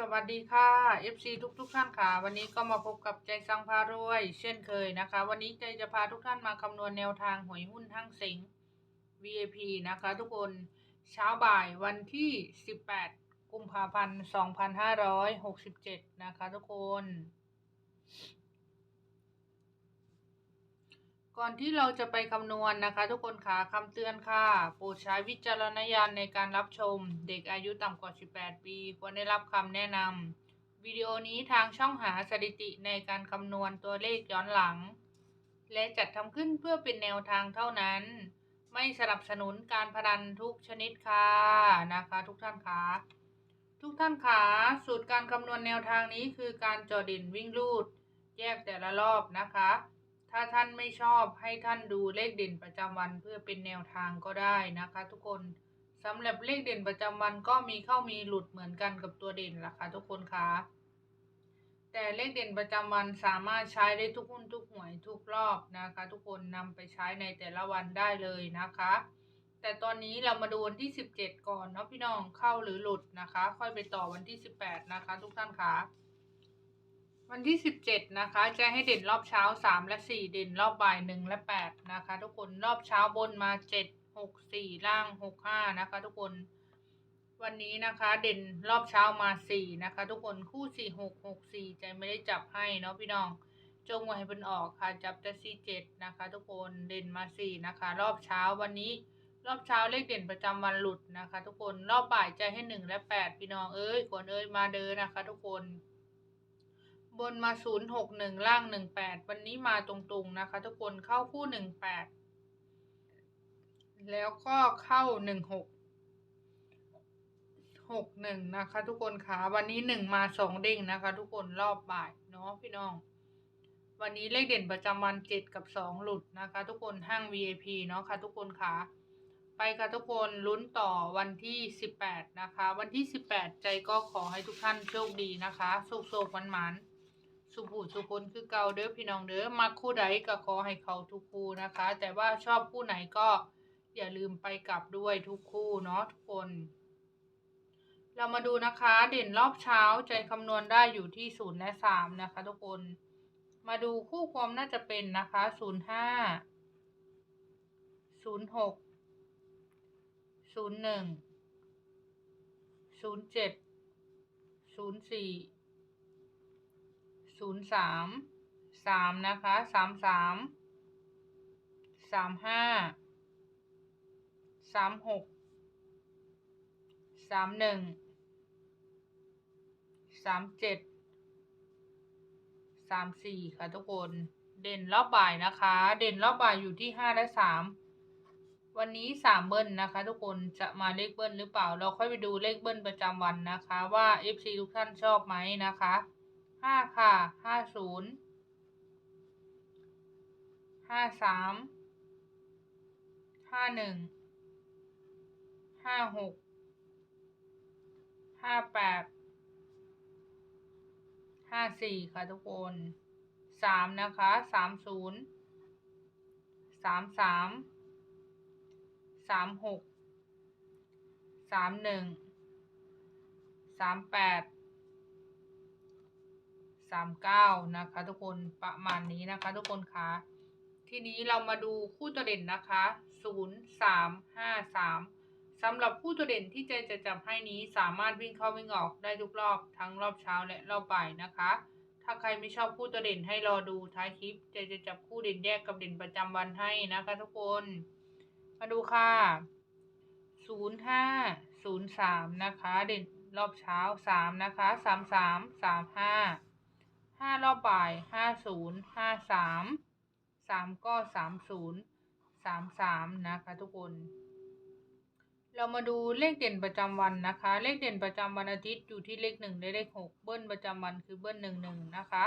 สวัสดีค่ะ FC ทุกทุกๆท่านค่ะ วันนี้ก็มาพบกับใจสังพารวย เช่นเคยนะคะ วันนี้ใจจะพาทุกท่านมาคำนวณแนวทางหวยหุ้นทั้งสิง VIP นะคะ ทุกคนเช้าบ่ายวันที่ 18 กุมภาพันธ์ 2567 นะคะ ทุกคน ก่อนที่เราจะไปคำนวณนะคะ ทุกคนค่ะคำเตือนค่ะ โปรดใช้วิจารณญาณในการรับชม เด็กอายุต่ำกว่า 18 ปี ควรได้รับคำแนะนำวิดีโอนี้ทางช่องหาสถิติในการคำนวณตัวเลขย้อนหลัง และจัดทำขึ้นเพื่อเป็นแนวทางเท่านั้น ไม่สนับสนุนการพนันทุกชนิดค่ะนะคะ ทุกท่านค่ะทุกท่านค่ะสูตรการคำนวณแนวทางนี้คือการจอดินวิ่งรูด แยกแต่ละรอบนะคะ ถ้าท่านไม่ชอบให้ท่านดูเลขเด่นประจำวันเพื่อเป็นแนวทางก็ได้นะคะ ทุกคนสำหรับเลขเด่นประจำวันก็มีเข้ามีหลุดเหมือนกันกับตัวเด่นล่ะค่ะทุกคนคะแต่เลขเด่นประจำวันสามารถใช้ได้ทุกหุ้นทุกหวยทุกรอบนะคะ ทุกคนนำไปใช้ในแต่ละวันได้เลยนะคะ แต่ตอนนี้เรามาดูวันที่ 17 ก่อนเนาะพี่น้องเข้าหรือหลุดนะคะ ค่อยไปต่อวันที่ 18 นะคะ ทุกท่านคะ วันที่ 17 นะคะ จะให้เด่นรอบเช้า 3 และ 4 เด่นรอบบ่าย 1 และ 8 นะคะ ทุกคนรอบเช้าบนมา 7 6 4 ล่าง 6 5 นะคะ ทุกคนวันนี้นะคะ เด่นรอบเช้ามา 4 นะคะ ทุกคนคู่ 4 6 6 4 ใจไม่ได้จับให้เนาะพี่น้อง จงไว้ให้เป็นออกค่ะ จับแต่ 4 7 นะคะ ทุกคนเด่นมา 4 นะคะ รอบเช้าวันนี้รอบเช้าเลขเด่นประจำวันหลุดนะคะ ทุกคนรอบบ่ายใจให้ 1 และ 8 พี่น้องเอ้ยกวนเอ้ยมาเดินนะคะ ทุกคน บนมาศูนย์หกหนึ่งล่างหนึ่งแปดวันนี้มาตรงๆนะคะ ทุกคนเข้าคู่หนึ่งแปดแล้วก็เข้าหนึ่งหกหกหนึ่งนะคะ ทุกคนคะวันนี้หนึ่งมาสองเด้งนะคะ ทุกคนรอบบ่ายเนาะพี่น้อง วันนี้เลขเด่นประจำวันเจ็ดกับสองหลุดนะคะ ทุกคนห้าง VIP เนาะค่ะทุกคนคะไปค่ะทุกคนลุ้นต่อวันที่สิบแปดนะคะ วันที่สิบแปดใจก็ขอให้ทุกท่านโชคดีนะคะโชคโชคมันมัน สุภูสุคนคือเก่าเด้อพี่น้องเด้อมักคู่ใดก็ขอให้เขาทุกคู่นะคะ แต่ว่าชอบคู่ไหนก็อย่าลืมไปกลับด้วยทุกคู่เนาะทุกคน เรามาดูนะคะ เด่นรอบเช้าใจคำนวณได้อยู่ที่ศูนย์และสามนะคะ ทุกคน มาดูคู่ความน่าจะเป็นนะคะศูนย์ห้าศูนย์หกศูนย์หนึ่งศูนย์เจ็ดศูนย์สี่ ศูนย์สามสามนะคะสามสามสามห้าสามหกสามหนึ่งสามเจ็ดสามสี่ค่ะทุกคนเด่นรอบบ่ายนะคะ เด่นรอบบ่ายอยู่ที่ห้าและสามวันนี้สามเบิ้ลนะคะ ทุกคนจะมาเลขเบิ้ลหรือเปล่า เราค่อยไปดูเลขเบิ้ลประจำวันนะคะ ว่า FC ทุกท่านชอบไหมนะคะ ห้าค่ะห้าศูนย์ห้าสามห้าหนึ่งห้าหกห้าแปดห้าสี่ค่ะทุกคนสามนะคะสามศูนย์สามสามสามหกสามหนึ่งสามแปด สามเก้านะคะ ทุกคนประมาณนี้นะคะ ทุกคนคะทีนี้เรามาดูคู่ตัวเด่นนะคะศูนย์สามห้าสามสำหรับคู่ตัวเด่นที่เจจะจับให้นี้สามารถวิ่งเข้าวิ่งออกได้ทุกรอบทั้งรอบเช้าและรอบบ่ายนะคะ ถ้าใครไม่ชอบคู่ตัวเด่นให้รอดูท้ายคลิปเจจะจับคู่เด่นแยกกับเด่นประจำวันให้นะคะ ทุกคน มาดูค่ะศูนย์ห้าศูนย์สามนะคะ เด่นรอบเช้าสามนะคะสามสามสาม ห้ารอบบ่ายห้าศูนย์ห้าสามสามก็สามศูนย์สามสามนะคะทุกคน เรามาดูเลขเด่นประจำวันนะคะ เลขเด่นประจำวันอาทิตย์อยู่ที่เลขหนึ่งและเลขหกเบิ้ลประจำวันคือเบิ้ลหนึ่งหนึ่งนะคะ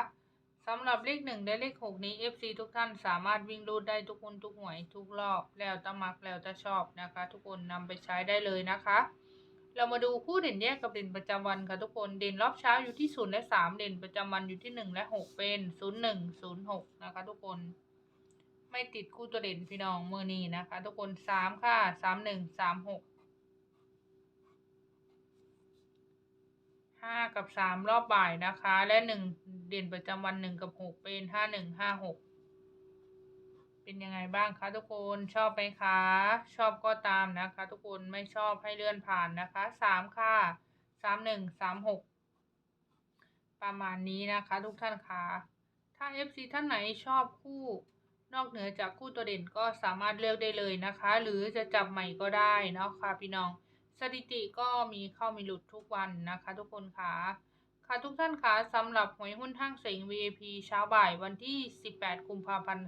สำหรับเลขหนึ่งและเลขหกนี้ FC ทุกท่านสามารถวิ่งรูดได้ทุกคนทุกหวยทุกรอบแล้วแตะมักแล้วแตะชอบนะคะ ทุกคนนำไปใช้ได้เลยนะคะ เรามาดูคู่เด่นแยกกับเด่นประจำวันค่ะทุกคน เด่นรอบเช้าอยู่ที่ศูนย์และสามเด่นประจำวันอยู่ที่หนึ่งและหกเป็นศูนย์หนึ่งศูนย์หกนะคะทุกคน ไม่ติดคู่ตัวเด่นพี่น้องมือนี้นะคะ ทุกคนสามค่ะสามหนึ่งสามหกหห้ากับสามรอบบ่ายนะคะ และหนึ่งเด่นประจำวันหนึ่งกับหกเป็นห้าหนึ่งห้าหก เป็นยังไงบ้างคะทุกคนชอบไหมคะ ชอบก็ตามนะคะ ทุกคนไม่ชอบให้เลื่อนผ่านนะคะสามค่ะสามหนึ่งสามหกประมาณนี้นะคะ ทุกท่านคะถ้า FC ท่านไหนชอบคู่นอกเหนือจากคู่ตัวเด่นก็สามารถเลือกได้เลยนะคะ หรือจะจับใหม่ก็ได้นะคะพี่น้อง สถิติก็มีเข้ามีหลุดทุกวันนะคะ ทุกคนค่ะ ค่ะทุกท่านคะสำหรับหวยหุ้นห้างเสง VIP เช้าบ่ายวันที่ 18 กุมภาพันธ์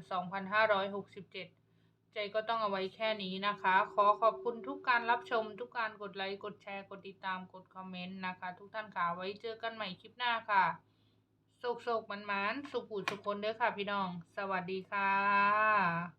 2567 ใจก็ต้องเอาไว้แค่นี้นะคะ ขอขอบคุณทุกการรับชม ทุกการกดไลค์ กดแชร์ กดติดตาม กดคอมเมนต์นะคะ ทุกท่านค่ะไว้เจอกันใหม่คลิปหน้าค่ะโศกโศกมันมันๆสุขุสุคนเด้อค่ะพี่น้อง สวัสดีค่ะ